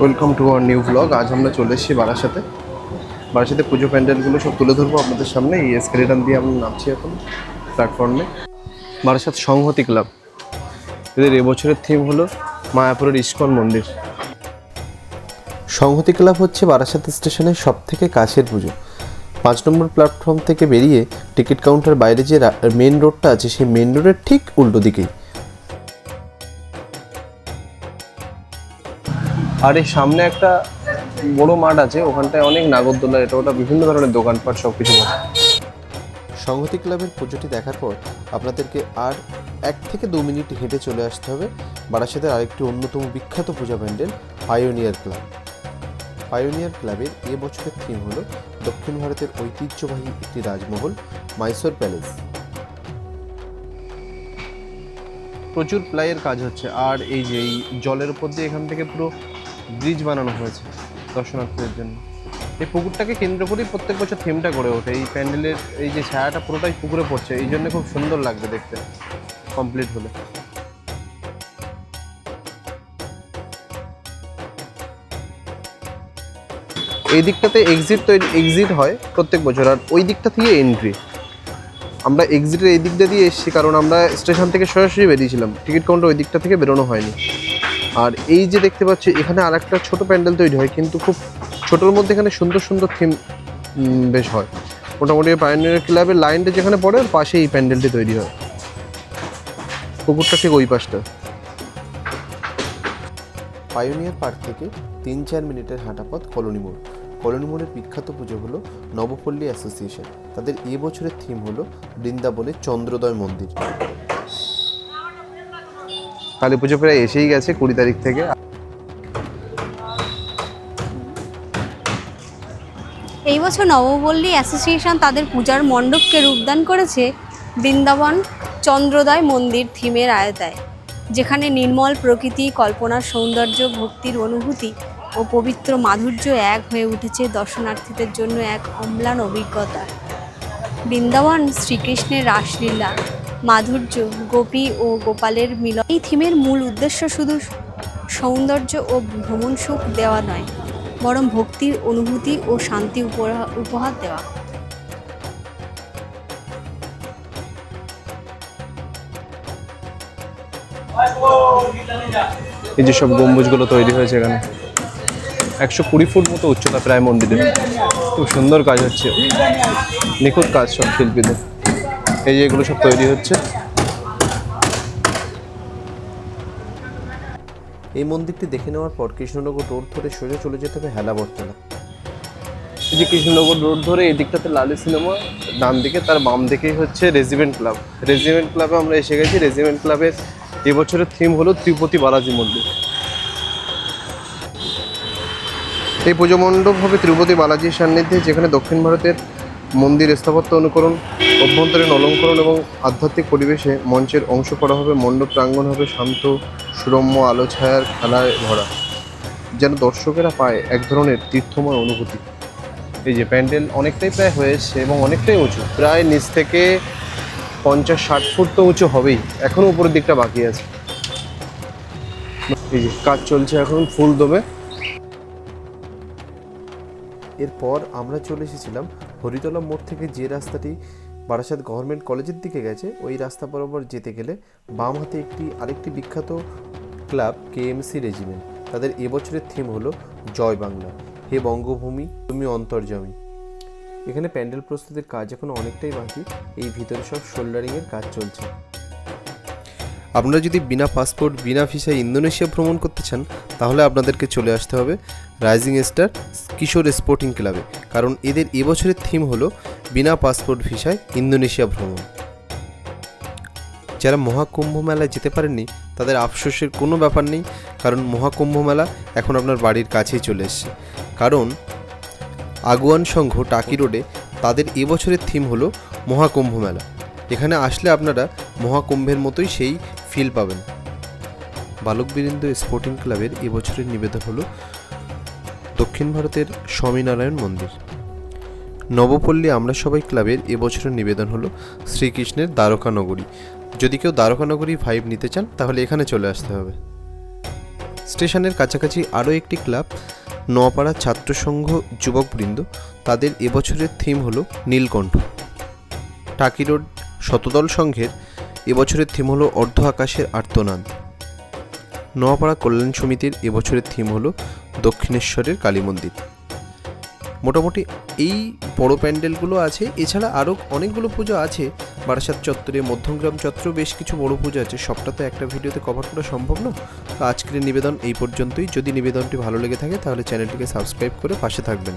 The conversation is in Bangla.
Welcome to our new blog. আজ আমরা চলে এসেছি বারাসাতে। বারাসাতে পুজো প্যান্ডেলগুলো সব তুলে ধরবো আপনাদের সামনে। এই এসকেলেটার দিয়ে আমরা নামছি এখন প্ল্যাটফর্মে বারাসাত সংহতি ক্লাব। এদের এবছরের থিম হলো মায়াপুরের ইস্কন মন্দির। সংহতি ক্লাব হচ্ছে বারাসাত স্টেশনের সব থেকে কাছের পুজো। পাঁচ নম্বর প্ল্যাটফর্ম থেকে বেরিয়ে টিকিট কাউন্টার বাইরে যে মেন রোডটা আছে, সেই মেন রোডের ঠিক উল্টো দিকেই। আর এই সামনে একটা বড় মাঠ আছে, ওখানটায় অনেক নাগরদোলা, এটা ওটা বিভিন্ন ধরনের দোকানপাট সব কিছু বসে সংহতি ক্লাবের পুজোটি দেখার পর আপনাদেরকে আর এক থেকে দু মিনিট হেঁটে চলে আসতে হবে। বারাসাতের আরেকটি অন্যতম বিখ্যাত puja pandal pioneer club pioneer ক্লাবের এ বছরের থিম হলো দক্ষিণ ভারতের ঐতিহ্যবাহী একটি রাজমহল মাইসোর প্যালেস প্রচুর প্লাইয়ের কাজ হচ্ছে। আর এই যে এই জলের উপর দিয়ে এখান থেকে পুরো ব্রিজ বানানো হয়েছে দর্শনার্থীদের জন্য। এই পুকুরটাকে কেন্দ্র করেই প্রত্যেক বছর থিমটা গড়ে ওঠে। এই প্যান্ডেলের এই যে ছায়াটা পুরোটাই পুকুরে পড়ছে, এই জন্য খুব সুন্দর লাগবে দেখতে কমপ্লিট হলে। এই দিকটাতে এক্সিট তো এক্সিট হয় প্রত্যেক বছর, আর ওই দিকটা থেকে এন্ট্রি আমরা এক্সিটের এই দিকটা দিয়ে এসেছি, কারণ আমরা স্টেশন থেকে সরাসরি বেরিয়েছিলাম। টিকিট কাউন্টার ওই দিকটা থেকে বেরোনো হয়নি। আর এই যে দেখতে পাচ্ছি, এখানে আর একটা ছোটো প্যান্ডেল তৈরি হয়, কিন্তু খুব ছোটোর মধ্যে এখানে সুন্দর সুন্দর থিম বেশ হয়। মোটামুটি পায়োনিয়ার ক্লাবের লাইনটা যেখানে পড়ে পাশে এই প্যান্ডেলটি তৈরি হয়। পুকুরটা ঠিক ওই পাশটা। পায়োনিয়ার পার্ক থেকে তিন চার মিনিটের হাঁটা পথ কলোনি মোড়। কলোনি মোড়ের বিখ্যাত পুজো হলো নবপল্লী অ্যাসোসিয়েশন তাদের এ বছরের থিম হলো বৃন্দাবনের চন্দ্রোদয় মন্দির। কালী পুজো প্রায় এসেই গেছে কুড়ি তারিখ থেকে। এই বছর নবপল্লী অ্যাসোসিয়েশন তাদের পূজার মণ্ডপকে রূপদান করেছে বৃন্দাবন চন্দ্রোদয় মন্দির থিমের আয়তায়, যেখানে নির্মল প্রকৃতি, কল্পনার সৌন্দর্য, ভক্তির অনুভূতি ও পবিত্র মাধুর্য এক হয়ে উঠেছে দর্শনার্থীদের জন্য এক অম্লান অভিজ্ঞতা। বৃন্দাবন শ্রীকৃষ্ণের রাসলীলা মাধুর্য, গোপী ও গোপালের মিলন। এই থিমের মূল উদ্দেশ্য শুধু সৌন্দর্য ও ভ্রমণ সুখ দেওয়া নয়, বরং ভক্তির অনুভূতি ও শান্তি উপহার দেওয়া। এই যে সব গম্বুজগুলো তৈরি হয়েছে এখানে। একশো কুড়ি ফুট মতো উচ্চতা প্রায় মন্দিরের। খুব সুন্দর কাজ হচ্ছে। নিখুঁত কাজ সব শিল্পীদের। এই যে এগুলো সব তৈরি হচ্ছে। এই মন্দিরটি দেখে নেওয়ার পর কৃষ্ণনগর রোড ধরে সোজা চলে যেতে হবে হেলা হেলাবর্তলা। এই যে কৃষ্ণনগর রোড ধরে এই দিকটাতে লালি সিনেমা ডান দিকে তার বাম দিকেই হচ্ছে রেজিমেন্ট ক্লাব। রেজিমেন্ট ক্লাবে আমরা এসে গেছি। রেজিমেন্ট ক্লাবের এবছরের থিম হলো তিরুপতি বালাজি মন্দির। এই পুজো মণ্ডপ হবে তিরুপতি বালাজির সান্নিধ্যে যেখানে দক্ষিণ ভারতের মন্দির স্থাপত্য অনুকরণ, অভ্যন্তরীণ অলঙ্করণ এবং আধ্যাত্মিক পরিবেশে মঞ্চের অংশ করা হবে মণ্ডপ প্রাঙ্গণ হবে শান্ত, সুরম্য, আলো ছায়ার খেলায় ভরা, যেন দর্শকেরা পায় এক ধরনের তীর্থময় অনুভূতি। এই যে প্যান্ডেল অনেকটাই প্রায় হয়েছে এবং অনেকটাই উঁচু। প্রায় নিচ থেকে পঞ্চাশ, ষাট ফুট তো উঁচু হবেই। এখনও উপরের দিকটা বাকি আছে। এই যে কাজ চলছে এখন ফুল দমে। এরপর আমরা চলে এসেছিলাম হরিতলা মোড় থেকে যে রাস্তাটি বারাসাত গভর্নমেন্ট কলেজের দিকে গেছে, ওই রাস্তা বরাবর যেতে গেলে বাম হাতে একটি আরেকটি বিখ্যাত ক্লাব, কেএমসি রেজিমেন্ট। তাদের এবছরের থিম হলো জয় বাংলা। হে বঙ্গভূমি, তুমি অন্তর্জমি এখানে প্যান্ডেল প্রস্তুতির কাজ এখন অনেকটাই বাকি, এই ভিতরে সব শোল্ডারিংয়ের কাজ চলছে। আপনারা যদি বিনা পাসপোর্ট, বিনা ভিসায় ইন্দোনেশিয়া ভ্রমণ করতে চান, তাহলে আপনাদেরকে চলে আসতে হবে রাইজিং স্টার কিশোর স্পোর্টিং ক্লাবে। কারণ এদের এবছরের থিম হলো বিনা পাসপোর্ট, ভিসায় ইন্দোনেশিয়া ভ্রমণ। যারা মহাকুম্ভ মেলায় যেতে পারেননি, তাদের আফসোসের কোনো ব্যাপার নেই, কারণ মহাকুম্ভ মেলা এখন আপনার বাড়ির কাছেই চলে এসছে। কারণ আগুয়ান সংঘ, টাকি রোডে তাদের এবছরের থিম হলো মহাকুম্ভ মেলা। এখানে আসলে আপনারা মহাকুম্ভের মতোই সেই ফিল পাবেন। বালক বীরেন্দ্র স্পোর্টিং ক্লাবের এবছরের নিবেদন হল দক্ষিণ ভারতের স্বামীনারায়ণ মন্দির। নবপল্লী আমরা সবাই ক্লাবের এবছরের নিবেদন হলো শ্রীকৃষ্ণের দ্বারকা নগরী। যদি কেউ দ্বারকা নগরী ভাইব নিতে চান, তাহলে এখানে চলে আসতে হবে। স্টেশনের কাছাকাছি আরও একটি ক্লাব নোয়াপাড়া ছাত্রসংঘ যুবকবৃন্দ তাদের এবছরের থিম হলো নীলকণ্ঠ। টাকি রোড শতদল সংঘের এবছরের থিম হলো অর্ধ আকাশের আর্তনাদ। নোয়াপাড়া কল্যাণ সমিতির এবছরের থিম হলো দক্ষিণেশ্বরের কালী মন্দির। মোটামুটি এই বড় প্যান্ডেলগুলো আছে, এছাড়া আরও অনেকগুলো পুজো আছে। বারাসাত চত্বরে, মধ্যমগ্রাম চত্বরেও বেশ কিছু বড় পুজো আছে। সবটা তো একটা ভিডিওতে কভার করা সম্ভব না। তো আজকের নিবেদন এই পর্যন্তই। যদি নিবেদনটি ভালো লেগে থাকে, তাহলে চ্যানেলটিকে সাবস্ক্রাইব করে পাশে থাকবেন।